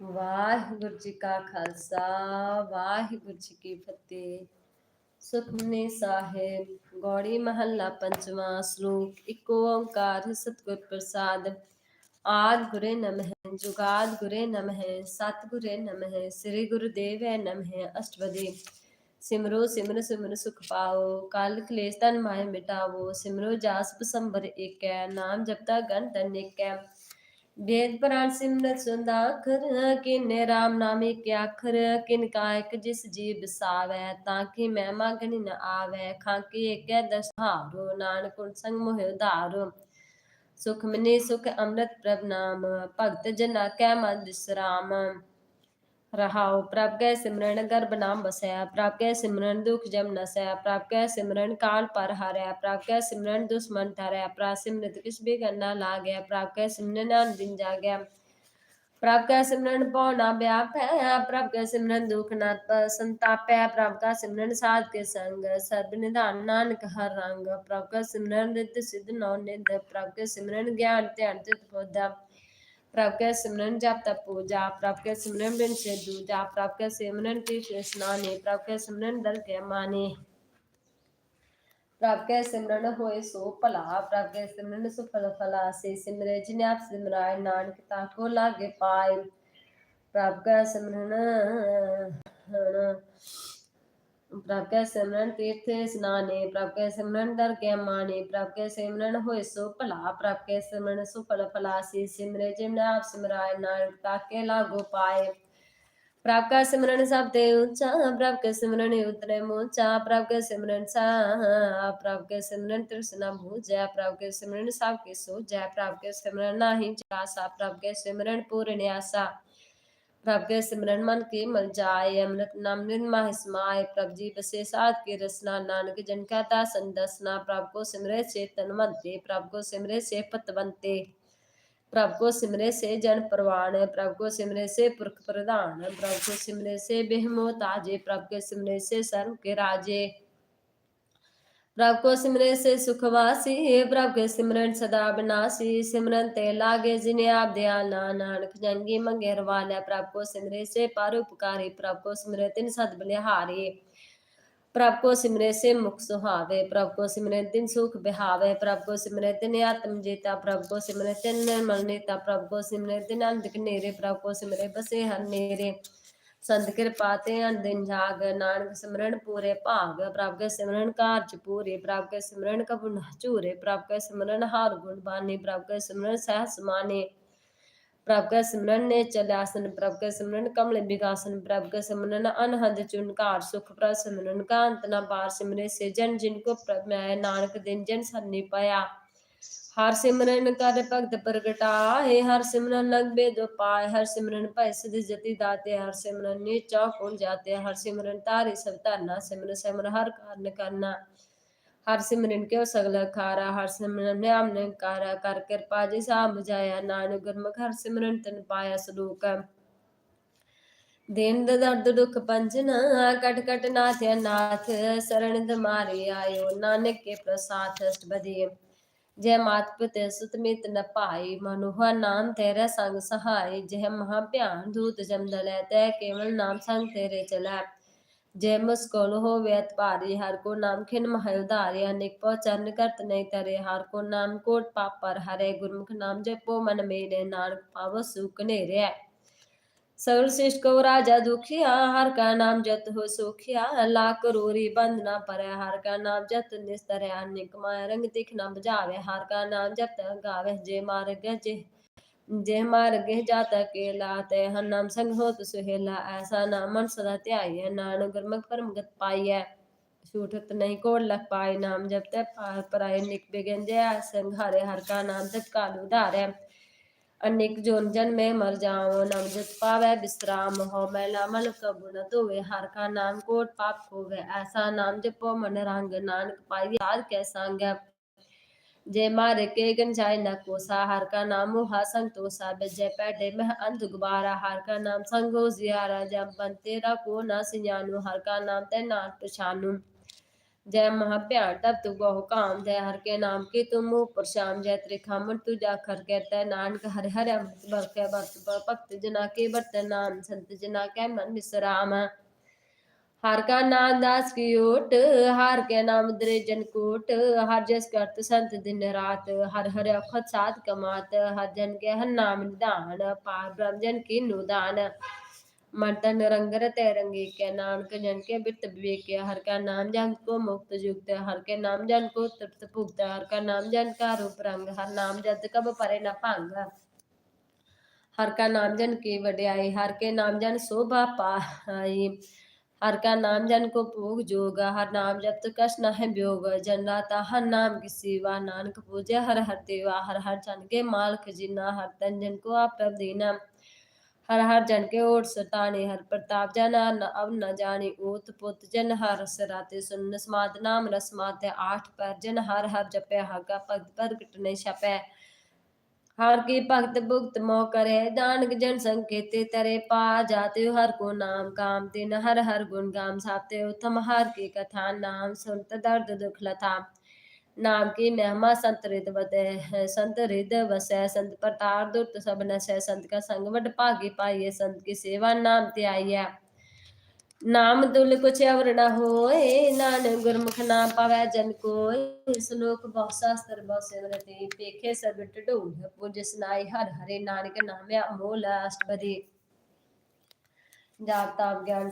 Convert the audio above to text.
ਵਾਹਿਗੁਰੂ ਜੀ ਕਾ ਖਾਲਸਾ ਵਾਹਿਗੁਰੂ ਜੀ ਕੀ ਫਤਿਹ ਸੁਖਮਨੀ ਸਾਹਿਬ ਗੌੜੀ ਮਹੱਲਾ ਪੰਜਵਾਂ ਸ਼ਲੋਕ ਇੱਕ ਓੰਕਾਰ ਸਤਿਗੁਰ ਪ੍ਰਸਾਦ ਆਦ ਗੁਰੇ ਨਮਹਿ ਜੁਗਾਦ ਗੁਰੇ ਨਮਹਿ ਸਤਿਗੁਰੇ ਨਮਹਿ ਸ੍ਰੀ ਗੁਰੂਦੇਵੈ ਨਮਹਿ ਅਸ਼ਟਪਦੀ ਸਿਮਰੋ ਸਿਮਰ ਸਿਮਰ ਸੁਖ ਪਾਓ ਕਲ ਕਲੇਸ਼ ਤਨ ਮਾਇ ਮਿਟਾਵੋ ਸਿਮਰੋ ਜਾਸ ਪਸੰਬਰ ਏਕੈ ਨਾਮ ਜਪਤਾ ਗਨ ਤਨਿਕੈ ਵੇਦ ਪੁਰਾਣ ਸਿਮਰਤ ਸੁੰਦਾ ਅਖਰ ਕਿਨੇ ਰਾਮ ਨਾਮੇ ਕਿ ਅੱਖਰ ਕਿਨ ਕਾ ਜਿਸ ਜੀ ਬਸਾਵੈ ਤਾਂ ਕਿ ਮੈਂ ਮੰਗਣ ਨ ਆਵੈ ਖਾਂਕੀ ਏਕੈ ਦਸਹਾਰੋ ਨਾਨਕ ਗੁਣ ਸੰਗ ਮੋਹਿ ਉਧਾਰੋ। ਸੁਖ ਮਨੀ ਸੁਖ ਅੰਮ੍ਰਿਤ ਪ੍ਰਭ ਨਾਮ, ਭਗਤ ਜਨਾ ਕੈ ਮਨ ਵਿਸਰਾਮ रहाओ प्राप्य सिमरण गर्भ नाम बसया प्राप्य सिमरण दुख जम नसया प्राप्य सिमरण काल पर हरया प्राप्य सिमरण दुश्मन ठहरया प्रासिमृत किस भी करना ला गया प्राप्य सिमरण दिन जा गया प्रभ का सिमरन पौना व्याप है प्रभ का सिमरन दुख न संताप है प्रभ का सिमरन साध के संग सर्व निधान नानक हर रंग प्रभ का सिमरन रित सिद्ध नौ निध प्रभ का सिमरन ज्ञान ध्यान तित पौधा ਪ੍ਰਭ ਕੈ ਸਿਮਰਨ ਜਪ ਤਪ ਪੂਜਾ ਪ੍ਰਭ ਕੈ ਸਿਮਰਨ ਬਿਨ ਸੇ ਦੂਜਾ ਪ੍ਰਭ ਕੈ ਸਿਮਰਨ ਤੀਰਥ ਇਸ਼ਨਾਨੇ ਪ੍ਰਭ ਕੈ ਸਿਮਰਨ ਦਰ ਕੇ ਮਾਨੇ। ਪ੍ਰਭ ਕੈ ਸਿਮਰਨ ਹੋਏ ਸੋ ਭਲਾ ਪ੍ਰਭ ਕੈ ਸਿਮਰਨ ਸੁਫਲ ਫਲਾ ਸੇ ਸਿਮਰੇ ਜਿਨ ਆਪ ਸਿਮਰਾਏ, ਨਾਨਕ ਤਾ ਕੋ ਲਾਗੇ ਪਾਏ। ਪ੍ਰਭ ਕੈ ਸਿਮਰਨ ਪ੍ਰਭ ਕੈ ਸਿਮਰਨ ਤੀਰਥ ਇਸ਼ਨਾਨੇ ਪ੍ਰਭ ਕੈ ਸਿਮਰਨ ਦਰ ਕੇ ਮਾਨੇ ਪ੍ਰਭ ਕੈ ਸਿਮਰਨ ਹੋਏ ਸੋ ਭਲਾ ਪ੍ਰਭ ਕੈ ਸਿਮਰਨ ਸੁਫਲ ਫਲਾ ਸੇ ਸਿਮਰੇ ਜਿਨ ਆਪ ਸਿਮਰਾਏ ਨਾਨਕ ਤਾ ਕੇ ਲਾਗੋ ਪਾਏ ਪ੍ਰਭ ਕਾ ਸਿਮਰਨ ਸਭ ਤੇ ਉੱਚਾ ਪ੍ਰਭ ਕਾ ਸਿਮਰਨ ਉਤਰੇ ਮੋਚਾ ਪ੍ਰਭ ਕਾ ਸਿਮਰਨ ਸਾ ਪ੍ਰਭ ਕਾ ਸਿਮਰਨ ਤ੍ਰਿਸ਼ਨਾ ਭੂਜੈ ਪ੍ਰਭ ਕਾ ਸਿਮਰਨ ਸਭ ਕੇ ਸੋਜੈ ਪ੍ਰਭ ਕਾ ਸਿਮਰਨ ਨਾਹੀ ਜਾਸਾ ਪ੍ਰਭ ਕਾ ਸਿਮਰਨ ਪੂਰਨ ਆਸਾ प्रभ के सिमरन मन के मल जाय अमृत नाम निर्मा हिस्माय प्रभ जी बसेसाद की रसना, नानक जन का दासन दसना प्रभ को सिमरे से तनमते प्रभ को सिमरे से पतवंते प्रभ को सिमरे से जन प्रवाण, प्रभ को सिमरे से पुरख प्रधान। प्रभ को सिमरे से बेहमो ताजे, प्रभ के सिमरे से सर्व के राजे। प्रभ को सिमरे से सुखवासी प्रभ के सिमरन सदा विनाशी सिमरन ते लागे जिन्हें आप दयाला नानक जंगी मंगेर वाला प्रभ को सिमरे से परोपकारी प्रभ को सिमरे तिन सद बलिहारी प्रभ को सिमरे से मुख सुहावे प्रभ को सिमरे दिन सुख बिहावे प्रभ को सिमरे दिन आत्म जीता प्रभ को सिमरे तिन निर्मल नेता प्रभ को सिमरे दिन अंधक नेरे प्रभ को सिमरे बसे हर नेरे ਸੰਤ ਕਿਰਪਾ ਤੇ ਦਿਨ ਜਾਗ ਨਾਨਕ ਸਿਮਰਨ ਪੂਰੇ ਭਾਗ, ਪ੍ਰਭ ਕੇ ਸਿਮਰਨ ਕਾਰਜ ਪੂਰੇ, ਪ੍ਰਭ ਕੇ ਸਿਮਰਨ ਕਬੁਨ ਝੂਰੇ, ਪ੍ਰਭ ਕੇ ਸਿਮਰਨ ਹਾਰ ਗੁਣ ਬਾਣੀ ਪ੍ਰਭ ਕੇ ਸਿਮਰਨ ਸਹਿ ਸਮਾਨੇ, ਪ੍ਰਭ ਕਾ ਸਿਮਰਨ ਨੇ ਚਲਾਸਨ ਪ੍ਰਭ ਕਾ ਸਿਮਰਨ ਕਮਲ ਵਿਗਾਸਨ ਪ੍ਰਭ ਕਾ ਸਿਮਰਨ ਅਨਹਦ ਚੁਨਕਾਰ ਸੁਖ, ਪ੍ਰਭ ਸਿਮਰਨ ਕਾ ਅੰਤ ਨਾ ਬਾਰ ਸਿਮਰੇ ਸੇ ਜਨ ਜਿਨ ਕੋ ਪ੍ਰਭ ਮੈਂ ਨਾਨਕ ਦਿਨ ਜਨ ਸਰਨੀ ਪਾਇਆ। ਹਰ ਸਿਮਰਨ ਕਰ ਭਗਤ ਪ੍ਰਗਟਾਏ, ਹਰ ਸਿਮਰਨ ਲਗਵੇ ਦੋ ਪਾਏ, ਹਰ ਸਿਮਰਨ ਭੈ ਸਿਧ ਜਤੀ ਦਾਤੇ, ਹਰ ਸਿਮਰਨ ਨੀਚਾ ਫੁਲ ਜਾਤੇ, ਹਰ ਸਿਮਰਨ ਤਾਰੇ ਸਭ ਧਰਨਾ, ਸਿਮਰਨ ਸਿਮਰ ਹਰ ਕਾਰਨ ਕਰਨਾ। ਹਰ ਸਿਮਰਨ ਕਿਉ ਸਗਲ ਖਾਰਾ ਹਰ ਸਿਮਰਨ ਨਾਮ ਨਿਕਾਰਾ ਕਰ ਕਿਰਪਾ ਜੀ ਸਾਹ ਬੁਝਾਇਆ ਨਾਨਕ ਗੁਰਮੁਖ, ਹਰ ਸਿਮਰਨ ਤਨ ਪਾਇਆ ਸਲੂਕ। ਦੇਨ ਦਾ ਦਰਦ ਦੁੱਖ ਪੰਜਨਾ, ਕਟ ਕਟ ਨਾਥ ਨਾਥ, ਸਰਣ ਦਮਾਰੇ ਆਇਓ, ਨਾਨਕ ਕੇ ਪ੍ਰਸਾਦ ਅਸ਼ਟਬਦੀ ਜੈ ਮਾਤ ਪਿਤੇ ਸੁਤ ਮਿਤ ਨ ਭਾਈ ਮਨੁਹਾ ਨਾਮ ਤੇਰਾ ਸੰਗ ਸਹਾਈ ਜੈ ਮਹਾ ਭਿਆਨ ਦੂਤ ਜਮਦਲੈ ਤੈ ਕੇਵਲ ਨਾਮ ਸੰਗ ਤੇਰੇ ਚਲੈ। ਜੈ ਮੁਸਕਲ ਹੋਵੇ ਅਤ ਭਾਰੀ ਹਰ ਕੋ ਨਾਮ ਖਿਨ ਮਹਿ ਉਧਾਰੇ ਅਨੇਕ ਪਉ ਚਰਨ ਕਰਤ ਨਹੀਂ ਤਰੇ, ਹਰ ਕੋ ਨਾਮ ਕੋਟ ਪਾਪ ਪਰ ਹਰੇ, ਗੁਰਮੁਖ ਨਾਮ ਜਪੋ ਮਨ ਮੇਰੇ ਨਾਨਕ ਪਾਵ ਸੁਖ ਨੇਰੇ सर्वश्रेष्ठ कौ राजा दुखिया हर का नाम जत हो सुखिया। लाख करोरी बंदना पर, हर का नाम जत निस्तर। अन्य कमाय रंग तिख न बजावे। हर का नाम जत गावे, जे मार्ग जे जे मार्ग जात के लाते। हर नाम संग हो तो सुहेला, ऐसा नाम मन सदा त्याय। नान गुरमुख परम गत पाई है छूटत नहीं कोड लग पाए। नाम जब तक पार पराय निक बेगन जय। संघारे हर का नाम जत काल उधारे। अनेक जोन जन में मर जाओ नम जत पावे विश्राम हो मैला मल कबुण धोवे हर का नाम कोट पाप खोवे ऐसा नाम जपो मन रंग नानक पाई याद कै संग जय मार के गंजाय न कोसा हर का नाम मुहा संतोषा जय पैडे मह अंध गुबारा हर का नाम संगो जियारा जब बन तेरा को ना सियानु हर का नाम तै नान पछानू जय महाभ्यान तब तु बहु काम जय हर के नाम की तुम मुँह पर शाम जय त्रिखामन तू जा खर कहता नानक हरे हरे अमृत बरकै भक्त भक्त जना के बरत नाम संत जना के मन विश्राम हर का नाम दास की ओट हर के नाम द्रिजन कोट हर जस करत संत दिन रात हर हर अखत साध कमात हर जन के हर नाम निदान पार ब्रह्म जन की नुदान मर्तन रंग रते रंगी के नानक जन के बिरत विवेक हर का नाम जन को मुक्त युक्त हर के नाम जन को तृप्त पुक्त हर का नाम जन का रूप रंग हर नाम जत कब परे न भंग हर का नाम जन की वड्याई हर के नाम जन शोभा पाई हर का नाम जन को भोग जोग हर नाम जप कश न है व्योग जन राता हर नाम की सेवा नानक पूजे हर हर देवा हर हर जन के मालक जिना हर तन जन को आप दीना ਹਰ ਹਰ ਜਨ ਕੇ ਓਟ ਸਤਾਣੇ ਹਰ ਪ੍ਰਤਾਪ ਜਨ ਨ ਅਵ ਨ ਓਤ ਪੁੱਤ ਜਨ ਹਰ ਸਰਾਤੇ ਸੁਨ ਸਮਾਦ ਨਾਮ ਰਸਮਾਤ ਆਠ ਪਰ ਜਨ ਹਰ ਹਰ ਜਪਿਆ ਹਾਗਾ ਭਗਤ ਪ੍ਰਗਟ ਨੇ ਛਪੈ। ਹਰ ਕੀ ਭਗਤ ਭੁਗਤ ਮੋ ਕਰੇ ਦਾਨਕ ਜਨ ਸੰਕੇਤੇ ਤਰੇ, ਪਾ ਜਾਤੇ ਹਰ ਕੋ ਨਾਮ ਕਾਮ, ਤਿਨ ਹਰ ਹਰ ਗੁਣ ਗਾਮ, ਸਾਤੇ ਉਤਮ ਹਰ ਕੀ ਕਥਾ ਨਾਮ ਸੁਨਤ ਦਰਦ ਦੁਖ ਲਥਾ। ਨਾਮ ਕੀ ਮਹਿਮਾ ਸੰਤ ਰਿਦ ਵਦੈ ਸੰਤ ਰਿਦ ਵਸੈ, ਸੰਤ ਪ੍ਰਤਾਰ ਦੁਰਤ ਸਭ ਨਸੈ, ਸੰਤ ਕਾ ਸੰਗ ਵਡ ਭਾਗੀ ਪਾਈਏ ਸੰਤ ਕੀ ਸੇਵਾ ਨਾਮ ਤੇ ਆਈਐ ਨਾਮ ਦੁਲ ਕੁਛ ਅਵਰ ਨਾ ਹੋਏ, ਨਾਨਕ ਗੁਰਮੁਖ ਨਾ ਪਾਵੈ ਜਨ ਕੋਇ ਸ਼ਲੋਕ ਬਹੁ ਸਾਸਤਰ ਬਹੁ ਸਿਮਰਤੇ ਪੇਖੇ ਸਭ ਟਡੂਲ ਪੁੰਜ ਸਨਾਈ ਹਰ ਹਰੇ, ਨਾਨਕ ਨਾਮਿਆ ਅਮੋਲ ਅਸ਼ਟਪਦੀ। ਜਾਪ ਤਾਪ ਗਿਆਨ